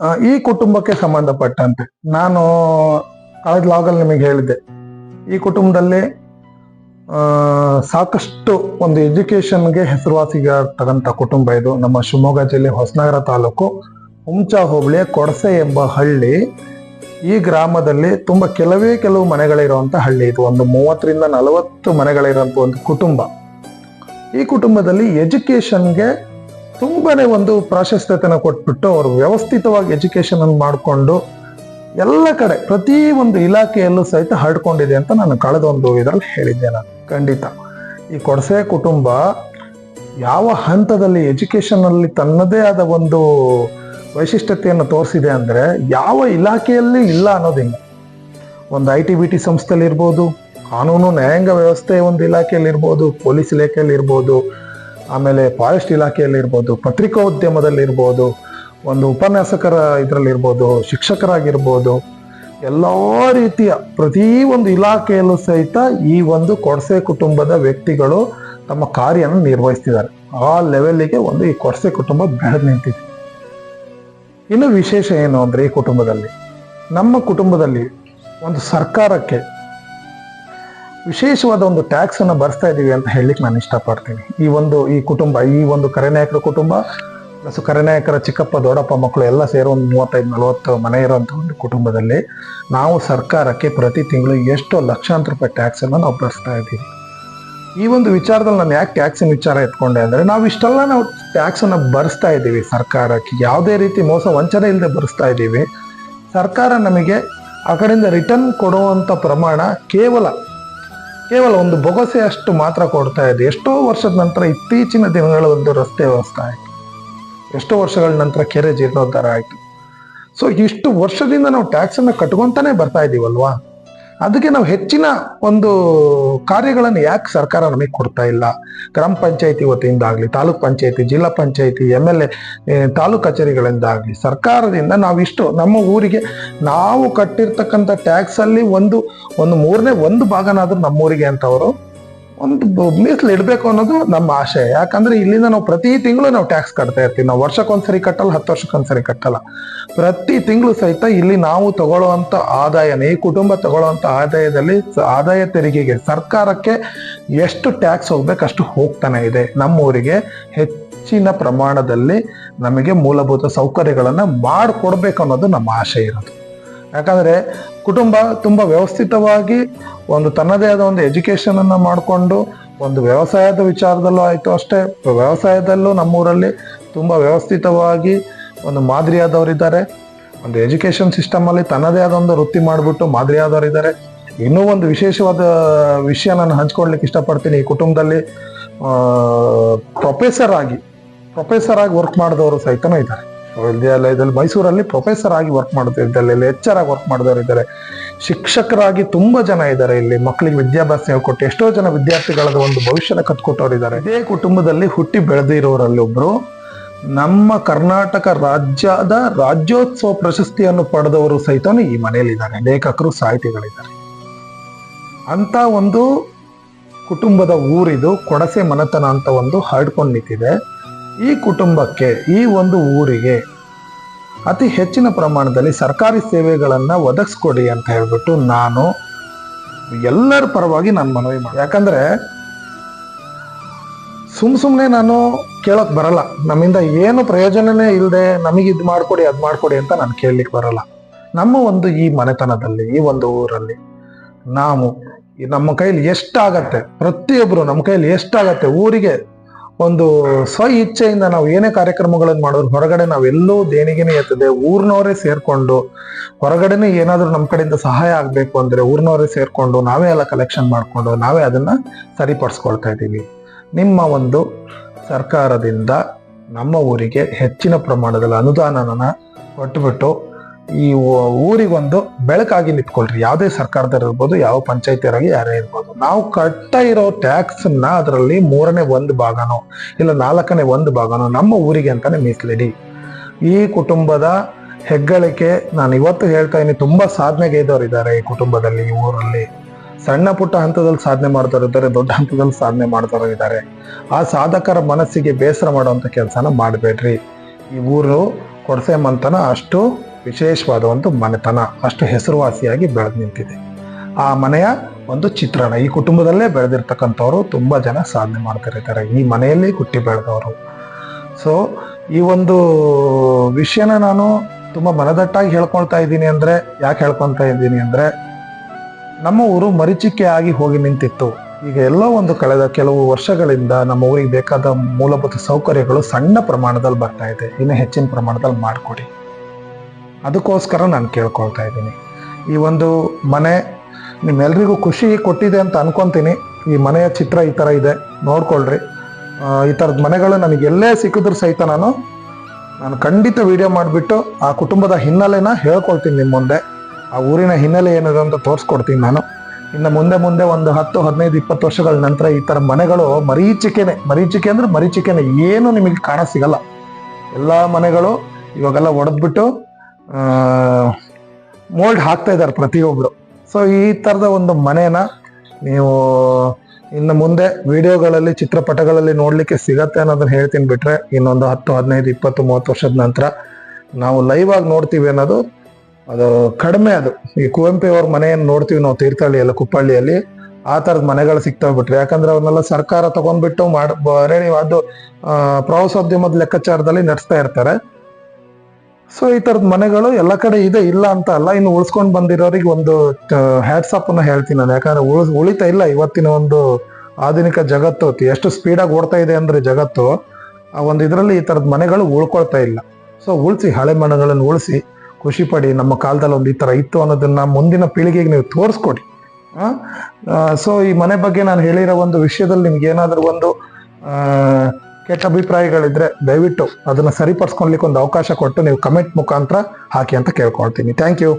ಈ ಕುಟುಂಬಕ್ಕೆ ಸಂಬಂಧಪಟ್ಟಂತೆ ನಾನು ಕಳೆದ ಲಾಗಲ್ಲಿ ನಿಮಗೆ ಹೇಳಿದ್ದೆ. ಈ ಕುಟುಂಬದಲ್ಲಿ ಸಾಕಷ್ಟು ಒಂದು ಎಜುಕೇಷನ್ಗೆ ಹೆಸರುವಾಸಿಗಾಗ್ತಕ್ಕಂಥ ಕುಟುಂಬ ಇದು. ನಮ್ಮ ಶಿವಮೊಗ್ಗ ಜಿಲ್ಲೆ ಹೊಸನಗರ ತಾಲೂಕು ಹುಂಚಾ ಹೋಬಳಿಯ ಕೊಡಸೆ ಎಂಬ ಹಳ್ಳಿ. ಈ ಗ್ರಾಮದಲ್ಲಿ ತುಂಬ ಕೆಲವೇ ಕೆಲವು ಮನೆಗಳಿರುವಂಥ ಹಳ್ಳಿ ಇದು. ಒಂದು ಮೂವತ್ತರಿಂದ ನಲವತ್ತು ಮನೆಗಳಿರುವಂತ ಒಂದು ಕುಟುಂಬ. ಈ ಕುಟುಂಬದಲ್ಲಿ ಎಜುಕೇಶನ್ಗೆ ತುಂಬಾನೇ ಒಂದು ಪ್ರಾಶಸ್ತ್ಯತೆನ ಕೊಟ್ಬಿಟ್ಟು ಅವರು ವ್ಯವಸ್ಥಿತವಾಗಿ ಎಜುಕೇಶನ್ ಅನ್ನು ಮಾಡಿಕೊಂಡು ಎಲ್ಲ ಕಡೆ ಪ್ರತಿ ಒಂದು ಇಲಾಖೆಯಲ್ಲೂ ಸಹಿತ ಹರಡ್ಕೊಂಡಿದೆ ಅಂತ ನಾನು ಕಳೆದ ಒಂದು ಇದರಲ್ಲಿ ಹೇಳಿದ್ದೆ ನಾನು. ಖಂಡಿತ. ಈ ಕೊಡಸೆ ಕುಟುಂಬ ಯಾವ ಹಂತದಲ್ಲಿ ಎಜುಕೇಶನ್ ಅಲ್ಲಿ ತನ್ನದೇ ಆದ ಒಂದು ವೈಶಿಷ್ಟ್ಯತೆಯನ್ನು ತೋರಿಸಿದೆ ಅಂದರೆ ಯಾವ ಇಲಾಖೆಯಲ್ಲಿ ಇಲ್ಲ ಅನ್ನೋದಿಲ್ಲ. ಒಂದು ಐ ಟಿ ಬಿ ಟಿ ಸಂಸ್ಥೆಯಲ್ಲಿ ಇರ್ಬೋದು, ಕಾನೂನು ನ್ಯಾಯಾಂಗ ವ್ಯವಸ್ಥೆ ಒಂದು ಇಲಾಖೆಯಲ್ಲಿರ್ಬೋದು ಪೊಲೀಸ್ ಇಲಾಖೆಯಲ್ಲಿ ಇರ್ಬೋದು ಆಮೇಲೆ ಫಾರೆಸ್ಟ್ ಪತ್ರಿಕೋದ್ಯಮದಲ್ಲಿ ಇರ್ಬೋದು ಒಂದು ಉಪನ್ಯಾಸಕರ ಇದರಲ್ಲಿರ್ಬೋದು, ಶಿಕ್ಷಕರಾಗಿರ್ಬೋದು, ಎಲ್ಲ ರೀತಿಯ ಪ್ರತಿ ಒಂದು ಇಲಾಖೆಯಲ್ಲೂ ಸಹಿತ ಈ ಒಂದು ಕೊಡಸೆ ಕುಟುಂಬದ ವ್ಯಕ್ತಿಗಳು ತಮ್ಮ ಕಾರ್ಯವನ್ನು ನಿರ್ವಹಿಸ್ತಿದ್ದಾರೆ. ಆ ಲೆವೆಲ್ಲಿಗೆ ಒಂದು ಈ ಕೊಡಸೆ ಕುಟುಂಬ ಬೆಳೆದು ನಿಂತಿದೆ. ಇನ್ನು ವಿಶೇಷ ಏನು ಅಂದರೆ ಈ ಕುಟುಂಬದಲ್ಲಿ? ನಮ್ಮ ಕುಟುಂಬದಲ್ಲಿ ಒಂದು ಸರ್ಕಾರಕ್ಕೆ ವಿಶೇಷವಾದ ಒಂದು ಟ್ಯಾಕ್ಸ್ ಅನ್ನು ಭರಿಸ್ತಾ ಇದ್ದೀವಿ ಅಂತ ಹೇಳಲಿಕ್ಕೆ ನಾನು ಇಷ್ಟಪಡ್ತೀನಿ. ಈ ಒಂದು, ಈ ಕುಟುಂಬ, ಈ ಒಂದು ಕರೆನಾಯಕರ ಕುಟುಂಬ ಪ್ಲಸ್ ಕರೆನಾಯಕರ ಚಿಕ್ಕಪ್ಪ, ದೊಡ್ಡಪ್ಪ ಮಕ್ಕಳು ಎಲ್ಲ ಸೇರಿ ಒಂದು ಮೂವತ್ತೈದು, ನಲವತ್ತು ಮನೆ ಇರುವಂತ ಒಂದು ಕುಟುಂಬದಲ್ಲಿ ನಾವು ಸರ್ಕಾರಕ್ಕೆ ಪ್ರತಿ ತಿಂಗಳು ಎಷ್ಟೋ ಲಕ್ಷಾಂತರ ರೂಪಾಯಿ ಟ್ಯಾಕ್ಸ್ ಅನ್ನ ನಾವು ಬರ್ಸ್ತಾ ಇದ್ದೀವಿ ಈ ಒಂದು ವಿಚಾರದಲ್ಲಿ ನಾನು ಯಾಕೆ ಟ್ಯಾಕ್ಸಿನ ವಿಚಾರ ಎತ್ಕೊಂಡೆ ಅಂದರೆ ನಾವು ಇಷ್ಟೆಲ್ಲ ನಾವು ಟ್ಯಾಕ್ಸ್ ಅನ್ನು ಭರಿಸ್ತಾ ಇದ್ದೀವಿ ಸರ್ಕಾರಕ್ಕೆ. ಯಾವುದೇ ರೀತಿ ಮೋಸ, ವಂಚನೆ ಇಲ್ಲದೆ ಬರೆಸ್ತಾ ಇದ್ದೀವಿ ಸರ್ಕಾರ ನಮಗೆ ಆ ಕಡೆಯಿಂದ ರಿಟರ್ನ್ ಕೊಡುವಂಥ ಪ್ರಮಾಣ ಕೇವಲ ಕೇವಲ ಒಂದು ಬೊಗಸೆ ಅಷ್ಟು ಮಾತ್ರ ಕೊಡ್ತಾ ಇದೆ. ಎಷ್ಟೋ ವರ್ಷದ ನಂತರ ಇತ್ತೀಚಿನ ದಿನಗಳ ಒಂದು ರಸ್ತೆ ವ್ಯವಸ್ಥೆ ಆಯಿತು. ಎಷ್ಟೋ ವರ್ಷಗಳ ನಂತರ ಕೆರೆ ಜೀರ್ಣೋದ್ಧಾರ ಆಯಿತು. ಸೊ ಇಷ್ಟು ವರ್ಷದಿಂದ ನಾವು ಟ್ಯಾಕ್ಸನ್ನು ಕಟ್ಕೊತಾನೆ ಬರ್ತಾ ಇದೀವಲ್ವಾ? ಅದಕ್ಕೆ ನಾವು ಹೆಚ್ಚಿನ ಒಂದು ಕಾರ್ಯಗಳನ್ನು ಯಾಕೆ ಸರ್ಕಾರ ನಮಗೆ ಕೊಡ್ತಾ ಇಲ್ಲ? ಗ್ರಾಮ ಪಂಚಾಯಿತಿ ವತಿಯಿಂದ ಆಗಲಿ taluk panchayat, zilla panchayat, M L A taluk ಕಚೇರಿಗಳಿಂದ ಆಗಲಿ ಸರ್ಕಾರದಿಂದ ನಾವಿಷ್ಟು ನಮ್ಮ ಊರಿಗೆ ನಾವು ಕಟ್ಟಿರ್ತಕ್ಕಂಥ ಟ್ಯಾಕ್ಸಲ್ಲಿ ಒಂದು ಒಂದು ಮೂರನೇ ಒಂದು ಭಾಗನಾದರೂ ನಮ್ಮೂರಿಗೆ ಅಂತ ಅವರು ಒಂದು ಮೀಸಲು ಇಡಬೇಕು ಅನ್ನೋದು ನಮ್ಮ ಆಶಯ ಯಾಕಂದ್ರೆ ಇಲ್ಲಿಂದ ನಾವು ಪ್ರತಿ ತಿಂಗಳು ನಾವು ಟ್ಯಾಕ್ಸ್ ಕಟ್ತಾ ಇರ್ತೀವಿ. ನಾವು ವರ್ಷಕ್ಕೊಂದ್ಸರಿ ಕಟ್ಟಲ್ಲ, ಹತ್ತು ವರ್ಷಕ್ಕೊಂದ್ಸರಿ ಕಟ್ಟಲ್ಲ. ಪ್ರತಿ ತಿಂಗಳು ಸಹಿತ ಇಲ್ಲಿ ನಾವು ತಗೊಳ್ಳುವಂತ ಆದಾಯನೇ, ಈ ಕುಟುಂಬ ತಗೊಳ್ಳುವಂತ ಆದಾಯದಲ್ಲಿ ಆದಾಯ ತೆರಿಗೆಗೆ, ಸರ್ಕಾರಕ್ಕೆ ಎಷ್ಟು ಟ್ಯಾಕ್ಸ್ ಹೋಗ್ಬೇಕು ಅಷ್ಟು ಹೋಗ್ತಾನೆ ಇದೆ. ನಮ್ಮೂರಿಗೆ ಹೆಚ್ಚಿನ ಪ್ರಮಾಣದಲ್ಲಿ ನಮಗೆ ಮೂಲಭೂತ ಸೌಕರ್ಯಗಳನ್ನ ಮಾಡಿಕೊಡ್ಬೇಕು ಅನ್ನೋದು ನಮ್ಮ ಆಶೆ ಇರೋದು. ಯಾಕಂದ್ರೆ ಕುಟುಂಬ ತುಂಬ ವ್ಯವಸ್ಥಿತವಾಗಿ ಒಂದು ತನ್ನದೇ ಆದ ಒಂದು ಎಜುಕೇಶನ್ ಅನ್ನ ಮಾಡಿಕೊಂಡು ಒಂದು ವ್ಯವಸಾಯದ ವಿಚಾರದಲ್ಲೂ ಆಯಿತು ಅಷ್ಟೇ. ವ್ಯವಸಾಯದಲ್ಲೂ ನಮ್ಮೂರಲ್ಲಿ ತುಂಬ ವ್ಯವಸ್ಥಿತವಾಗಿ ಒಂದು ಮಾದರಿಯಾದವರಿದ್ದಾರೆ ಒಂದು ಎಜುಕೇಷನ್ ಸಿಸ್ಟಮ್ ಅಲ್ಲಿ ತನ್ನದೇ ಆದ ಒಂದು ವೃತ್ತಿ ಮಾಡಿಬಿಟ್ಟು ಮಾದರಿಯಾದವರಿದ್ದಾರೆ ಇನ್ನೂ ಒಂದು ವಿಶೇಷವಾದ ವಿಷಯ ನಾನು ಹಂಚ್ಕೊಳ್ಲಿಕ್ಕೆ ಇಷ್ಟಪಡ್ತೀನಿ ಈ ಕುಟುಂಬದಲ್ಲಿ. ಪ್ರೊಫೆಸರ್ ಆಗಿ ಪ್ರೊಫೆಸರ್ ಆಗಿ ವರ್ಕ್ ಮಾಡಿದವರು ಸಹಿತನೂ ಇದ್ದಾರೆ. ವಿದ್ಯಾಲಯದಲ್ಲಿ ಮೈಸೂರಲ್ಲಿ ಪ್ರೊಫೆಸರ್ ಆಗಿ ವರ್ಕ್ ಮಾಡೋದಿದ್ದಾರೆ ಲೆಕ್ಚರ್ ಆಗಿ ವರ್ಕ್ ಮಾಡಿದವರು ಇದ್ದಾರೆ. ಶಿಕ್ಷಕರಾಗಿ ತುಂಬಾ ಜನ ಇದ್ದಾರೆ ಇಲ್ಲಿ ಮಕ್ಕಳಿಗೆ ವಿದ್ಯಾಭ್ಯಾಸ ಹೇಳ್ಕೊಟ್ಟು ಎಷ್ಟೋ ಜನ ವಿದ್ಯಾರ್ಥಿಗಳ ಒಂದು ಭವಿಷ್ಯನ ಕತ್ಕೊಟ್ಟವ್ರು ಇದ್ದಾರೆ. ಇದೇ ಕುಟುಂಬದಲ್ಲಿ ಹುಟ್ಟಿ ಬೆಳೆದಿರೋರಲ್ಲಿ ಒಬ್ರು, ನಮ್ಮ ಕರ್ನಾಟಕ ರಾಜ್ಯದ ರಾಜ್ಯೋತ್ಸವ ಪ್ರಶಸ್ತಿಯನ್ನು ಪಡೆದವರು ಸಹಿತ ಈ ಮನೆಯಲ್ಲಿದ್ದಾರೆ. ಲೇಖಕರು ಸಾಹಿತಿಗಳಿದ್ದಾರೆ. ಅಂತ ಒಂದು ಕುಟುಂಬದ ಊರಿದು ಕೊಡಸೆ ಮನೆತನ ಅಂತ ಒಂದು ಹರಡ್ಕೊಂಡು ನಿಂತಿದೆ. ಈ ಕುಟುಂಬಕ್ಕೆ, ಈ ಒಂದು ಊರಿಗೆ ಅತಿ ಹೆಚ್ಚಿನ ಪ್ರಮಾಣದಲ್ಲಿ ಸರ್ಕಾರಿ ಸೇವೆಗಳನ್ನು ಒದಗಿಸ್ಕೊಡಿ ಅಂತ ಹೇಳ್ಬಿಟ್ಟು ನಾನು ಎಲ್ಲರ ಪರವಾಗಿ ನಾನು ಮನವಿ ಮಾಡಿ ಯಾಕಂದರೆ ಸುಮ್ ಸುಮ್ಮನೆ ನಾನು ಕೇಳೋಕ್ಕೆ ಬರಲ್ಲ. ನಮ್ಮಿಂದ ಏನು ಪ್ರಯೋಜನನೇ ಇಲ್ಲದೆ ನಮಗೆ ಇದು ಮಾಡಿಕೊಡಿ, ಅದು ಮಾಡಿಕೊಡಿ ಅಂತ ನಾನು ಕೇಳಲಿಕ್ಕೆ ಬರಲ್ಲ. ನಮ್ಮ ಒಂದು ಈ ಮನೆತನದಲ್ಲಿ, ಈ ಒಂದು ಊರಲ್ಲಿ ನಾವು ನಮ್ಮ ಕೈಲಿ ಎಷ್ಟಾಗತ್ತೆ ಪ್ರತಿಯೊಬ್ಬರು ನಮ್ಮ ಕೈಲಿ ಎಷ್ಟಾಗತ್ತೆ ಊರಿಗೆ ಒಂದು ಸ್ವ ಇಚ್ಛೆಯಿಂದ ನಾವು ಏನೇ ಕಾರ್ಯಕ್ರಮಗಳನ್ನು ಮಾಡೋರು, ಹೊರಗಡೆ ನಾವೆಲ್ಲೂ ದೇಣಿಗೆನೇ ಎತ್ತದೆ ಊರ್ನವರೇ ಸೇರ್ಕೊಂಡು, ಹೊರಗಡೆನೆ ಏನಾದರೂ ನಮ್ಮ ಕಡೆಯಿಂದ ಸಹಾಯ ಆಗಬೇಕು ಅಂದ್ರೆ ಊರ್ನವರೇ ಸೇರ್ಕೊಂಡು, ನಾವೇ ಎಲ್ಲ ಕಲೆಕ್ಷನ್ ಮಾಡ್ಕೊಂಡು, ನಾವೇ ಅದನ್ನ ಸರಿಪಡಿಸ್ಕೊಳ್ತಾ ಇದ್ದೀವಿ. ನಿಮ್ಮ ಒಂದು ಸರ್ಕಾರದಿಂದ ನಮ್ಮ ಊರಿಗೆ ಹೆಚ್ಚಿನ ಪ್ರಮಾಣದಲ್ಲಿ ಅನುದಾನನ ಕೊಟ್ಬಿಟ್ಟು ಈ ಊರಿಗೊಂದು ಬೆಳಕಾಗಿ ನಿಂತ್ಕೊಳ್ರಿ ಯಾವುದೇ ಸರ್ಕಾರದವ್ರು ಇರ್ಬೋದು, ಯಾವ ಪಂಚಾಯತಿಯರಾಗಿ ಯಾರೇ ಇರ್ಬೋದು. ನಾವು ಕಟ್ತಾ ಇರೋ ಟ್ಯಾಕ್ಸ್ನ ಅದರಲ್ಲಿ ಮೂರನೇ ಒಂದು ಭಾಗನೋ, ಇಲ್ಲ ನಾಲ್ಕನೇ ಒಂದು ಭಾಗನೋ ನಮ್ಮ ಊರಿಗೆ ಅಂತಲೇ ಮೀಸಲಿಡಿ. ಈ ಕುಟುಂಬದ ಹೆಗ್ಗಳಿಕೆ ನಾನು ಇವತ್ತು ಹೇಳ್ತಾ ಇದ್ದೀನಿ. ತುಂಬ ಸಾಧನೆಗೈದವ್ರು ಇದ್ದವ್ರು ಇದ್ದಾರೆ ಈ ಕುಟುಂಬದಲ್ಲಿ, ಈ ಊರಲ್ಲಿ. ಸಣ್ಣ ಪುಟ್ಟ ಹಂತದಲ್ಲಿ ಸಾಧನೆ ಮಾಡ್ತಾರೆ ಇದ್ದಾರೆ, ದೊಡ್ಡ ಹಂತದಲ್ಲಿ ಸಾಧನೆ ಮಾಡ್ತಾರೋ ಇದ್ದಾರೆ. ಆ ಸಾಧಕರ ಮನಸ್ಸಿಗೆ ಬೇಸರ ಮಾಡುವಂಥ ಕೆಲಸನ ಮಾಡಬೇಡ್ರಿ. ಈ ಊರು ಕೊಡಸೆ ಅಷ್ಟು ವಿಶೇಷವಾದ ಒಂದು ಮನೆತನ, ಅಷ್ಟು ಹೆಸರುವಾಸಿಯಾಗಿ ಬೆಳೆದು ನಿಂತಿದೆ. ಆ ಮನೆಯ ಒಂದು ಚಿತ್ರಣ, ಈ ಕುಟುಂಬದಲ್ಲೇ ಬೆಳೆದಿರ್ತಕ್ಕಂಥವ್ರು ತುಂಬ ಜನ ಸಾಧನೆ ಮಾಡ್ತಿರ್ತಾರೆ ಈ ಮನೆಯಲ್ಲಿ ಹುಟ್ಟಿ ಬೆಳೆದವರು. ಸೊ ಈ ಒಂದು ವಿಷಯನ ನಾನು ತುಂಬ ಮನದಟ್ಟಾಗಿ ಹೇಳ್ಕೊಳ್ತಾ ಇದ್ದೀನಿ ಅಂದರೆ, ಯಾಕೆ ಹೇಳ್ಕೊಳ್ತಾ ಇದ್ದೀನಿ ಅಂದರೆ, ನಮ್ಮ ಊರು ಮರೀಚಿಕೆ ಆಗಿ ಹೋಗಿ ನಿಂತಿತ್ತು. ಈಗ ಎಲ್ಲೋ ಒಂದು ಕಳೆದ ಕೆಲವು ವರ್ಷಗಳಿಂದ ನಮ್ಮ ಊರಿಗೆ ಬೇಕಾದ ಮೂಲಭೂತ ಸೌಕರ್ಯಗಳು ಸಣ್ಣ ಪ್ರಮಾಣದಲ್ಲಿ ಬರ್ತಾ ಇದೆ. ಇನ್ನೂ ಹೆಚ್ಚಿನ ಪ್ರಮಾಣದಲ್ಲಿ ಮಾಡಿಕೊಡಿ. ಅದಕ್ಕೋಸ್ಕರ ನಾನು ಕೇಳ್ಕೊಳ್ತಾ ಇದ್ದೀನಿ. ಈ ಒಂದು ಮನೆ ನಿಮ್ಮೆಲ್ಲರಿಗೂ ಖುಷಿ ಕೊಟ್ಟಿದೆ ಅಂತ ಅನ್ಕೊಂತೀನಿ. ಈ ಮನೆಯ ಚಿತ್ರ ಈ ಥರ ಇದೆ, ನೋಡ್ಕೊಳ್ರಿ. ಈ ಥರದ ಮನೆಗಳು ನನಗೆ ಎಲ್ಲೇ ಸಿಕ್ಕಿದ್ರು ಸಹಿತ ನಾನು ನಾನು ಖಂಡಿತ ವಿಡಿಯೋ ಮಾಡಿಬಿಟ್ಟು ಆ ಕುಟುಂಬದ ಹಿನ್ನೆಲೆನ ಹೇಳ್ಕೊಳ್ತೀನಿ ನಿಮ್ಮ ಮುಂದೆ. ಆ ಊರಿನ ಹಿನ್ನೆಲೆ ಏನಿದೆ ಅಂತ ತೋರಿಸ್ಕೊಡ್ತೀನಿ ನಾನು. ಇನ್ನು ಮುಂದೆ ಮುಂದೆ ಒಂದು ಹತ್ತು, ಹದಿನೈದು, ಇಪ್ಪತ್ತು ವರ್ಷಗಳ ನಂತರ ಈ ಥರ ಮನೆಗಳು ಮರೀಚಿಕೆನೆ, ಮರೀಚಿಕೆ ಅಂದರೆ ಮರೀಚಿಕೆನೆ, ಏನು ನಿಮಗೆ ಕಾಣ ಸಿಗಲ್ಲ. ಎಲ್ಲ ಮನೆಗಳು ಇವಾಗೆಲ್ಲ ಒಡೆದ್ಬಿಟ್ಟು ಮೋಲ್ಡ್ ಹಾಕ್ತಾ ಇದ್ದಾರೆ ಪ್ರತಿಯೊಬ್ಬರು ಸೊ ಈ ಥರದ ಒಂದು ಮನೇನ ನೀವು ಇನ್ನು ಮುಂದೆ ವಿಡಿಯೋಗಳಲ್ಲಿ, ಚಿತ್ರಪಟಗಳಲ್ಲಿ ನೋಡಲಿಕ್ಕೆ ಸಿಗತ್ತೆ ಅನ್ನೋದನ್ನ ಹೇಳ್ತೀನಿ ಬಿಟ್ರೆ ಇನ್ನೊಂದು ಹತ್ತು, ಹದಿನೈದು, ಇಪ್ಪತ್ತು, ಮೂವತ್ತು ವರ್ಷದ ನಂತರ ನಾವು ಲೈವ್ ಆಗಿ ನೋಡ್ತೀವಿ ಅನ್ನೋದು ಅದು ಕಡಿಮೆ ಅದು. ಈ ಕುವೆಂಪು ಅವ್ರ ಮನೆಯನ್ನು ನೋಡ್ತೀವಿ ನಾವು ತೀರ್ಥಹಳ್ಳಿಯಲ್ಲಿ ಕುಪ್ಪಳ್ಳಿಯಲ್ಲಿ. ಆ ಥರದ ಮನೆಗಳು ಸಿಗ್ತಾವೆ ಬಿಟ್ರೆ. ಯಾಕಂದ್ರೆ ಅವನ್ನೆಲ್ಲ ಸರ್ಕಾರ ತಗೊಂಡ್ಬಿಟ್ಟು ಮಾಡ್ ಅದು ಪ್ರವಾಸೋದ್ಯಮದ ಲೆಕ್ಕಾಚಾರದಲ್ಲಿ ನಡೆಸ್ತಾ ಇರ್ತಾರೆ. ಸೊ ಈ ಥರದ ಮನೆಗಳು ಎಲ್ಲ ಕಡೆ ಇದೆ, ಇಲ್ಲ ಅಂತ ಅಲ್ಲ. ಇನ್ನು ಉಳಿಸ್ಕೊಂಡು ಬಂದಿರೋರಿಗೆ ಒಂದು ಹ್ಯಾಟ್ಸ್ ಅಪ್ ಅನ್ನ ಹೇಳ್ತೀನಿ ನಾನು. ಯಾಕಂದ್ರೆ ಉಳಿಸ್, ಉಳಿತಾ ಇಲ್ಲ ಇವತ್ತಿನ ಒಂದು ಆಧುನಿಕ ಜಗತ್ತು. ಎಷ್ಟು ಸ್ಪೀಡಾಗಿ ಓಡ್ತಾ ಇದೆ ಅಂದ್ರೆ ಜಗತ್ತು, ಆ, ಒಂದು ಇದರಲ್ಲಿ ಈ ಥರದ ಮನೆಗಳು ಉಳ್ಕೊಳ್ತಾ ಇಲ್ಲ. ಸೊ ಉಳಿಸಿ, ಹಳೆ ಮನೆಗಳನ್ನು ಉಳಿಸಿ, ಖುಷಿ ಪಡಿ, ನಮ್ಮ ಕಾಲದಲ್ಲಿ ಒಂದು ಈ ಥರ ಇತ್ತು ಅನ್ನೋದನ್ನ ಮುಂದಿನ ಪೀಳಿಗೆಗೆ ನೀವು ತೋರಿಸ್ಕೊಡಿ. ಸೊ ಈ ಮನೆ ಬಗ್ಗೆ ನಾನು ಹೇಳಿರೋ ಒಂದು ವಿಷಯದಲ್ಲಿ ನಿಮ್ಗೆ ಏನಾದರೂ ಒಂದು ಕೆಟ್ಟ ಅಭಿಪ್ರಾಯಗಳಿದ್ರೆ ದಯವಿಟ್ಟು ಅದನ್ನ ಸರಿಪಡಿಸ್ಕೊಳ್ಲಿಕ್ಕೆ ಒಂದು ಅವಕಾಶ ಕೊಟ್ಟು ನೀವು ಕಮೆಂಟ್ ಮುಖಾಂತರ ಹಾಕಿ ಅಂತ ಕೇಳ್ಕೊಳ್ತೀನಿ. Thank you